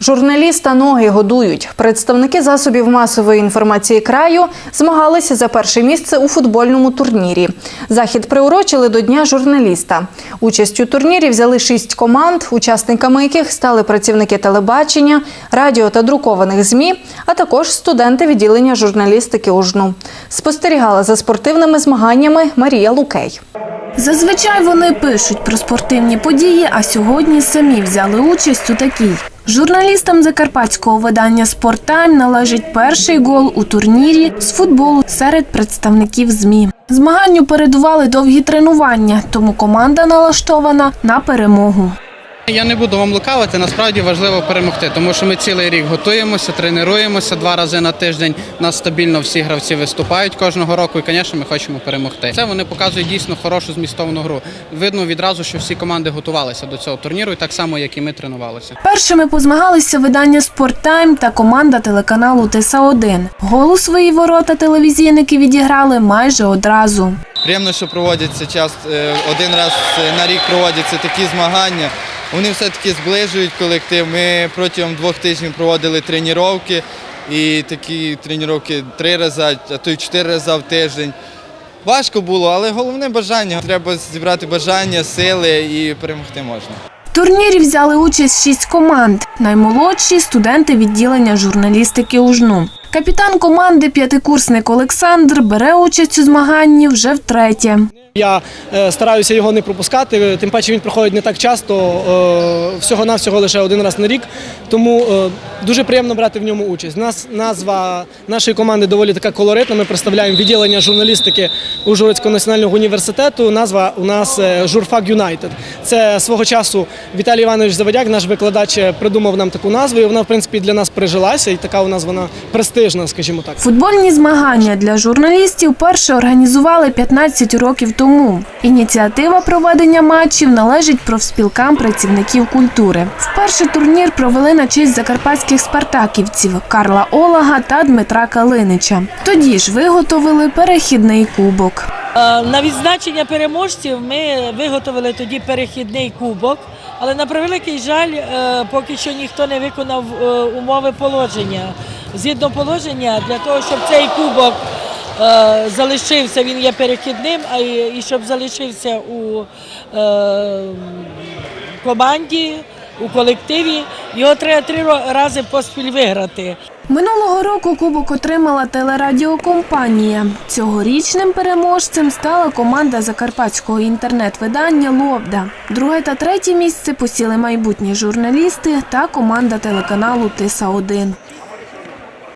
Журналіста ноги годують. Представники засобів масової інформації краю змагалися за перше місце у футбольному турнірі. Захід приурочили до Дня журналіста. Участь у турнірі взяли шість команд, учасниками яких стали працівники телебачення, радіо та друкованих ЗМІ, а також студенти відділення журналістики УЖНУ. Спостерігала за спортивними змаганнями Марія Лукей. Зазвичай вони пишуть про спортивні події, а сьогодні самі взяли участь у такій. Журналістам закарпатського видання «Спорттайм» належить перший гол у турнірі з футболу серед представників ЗМІ. Змаганню передували довгі тренування, тому команда налаштована на перемогу. Я не буду вам лукавити, насправді важливо перемогти, тому що ми цілий рік готуємося, тренуємося два рази на тиждень. У нас стабільно всі гравці виступають кожного року, і, звісно, ми хочемо перемогти. Це вони показують дійсно хорошу змістовну гру. Видно відразу, що всі команди готувалися до цього турніру, і так само, як і ми тренувалися. Першими позмагалися видання «Спорттайм» та команда телеканалу «Тиса-1». Гол у свої ворота телевізійники відіграли майже одразу. Приємно, що проводяться час е, один раз на рік проводяться такі змагання. Вони все-таки зближують колектив. Ми протягом двох тижнів проводили тренування і такі тренування три рази, а то й чотири рази в тиждень. Важко було, але головне бажання. Треба зібрати бажання, сили і перемогти можна. В турнірі взяли участь шість команд. Наймолодші студенти відділення журналістики УЖНУ. Капітан команди п'ятикурсник Олександр бере участь у змаганні вже втретє. Я е, стараюся його не пропускати, тим паче він проходить не так часто, е, всього-навсього лише один раз на рік. Тому е, дуже приємно брати в ньому участь. Назва нашої команди доволі така колоритна. Ми представляємо відділення журналістики Ужгородського національного університету. Назва у нас Журфак Юнайтед. Це свого часу Віталій Іванович Заводяк, наш викладач, е, придумав нам таку назву. І вона, в принципі, для нас прижилася, і така у нас вона престижна, скажімо так. Футбольні змагання для журналістів перше організували 15 років тому. Ініціатива проведення матчів належить профспілкам працівників культури. Вперше турнір провели на честь закарпатських спартаківців Карла Олага та Дмитра Калинича. Тоді ж виготовили перехідний кубок. Е, На відзначення переможців ми виготовили тоді перехідний кубок, але на превеликий жаль, е, поки що ніхто не виконав е, умови положення. Згідно положення, для того, щоб цей кубок залишився, він є перехідним, а і щоб залишився у команді, у колективі, його треба три рази поспіль виграти. Минулого року кубок отримала телерадіокомпанія. Цьогорічним переможцем стала команда закарпатського інтернет-видання Лобда. Друге та третє місце посіли майбутні журналісти та команда телеканалу Тиса 1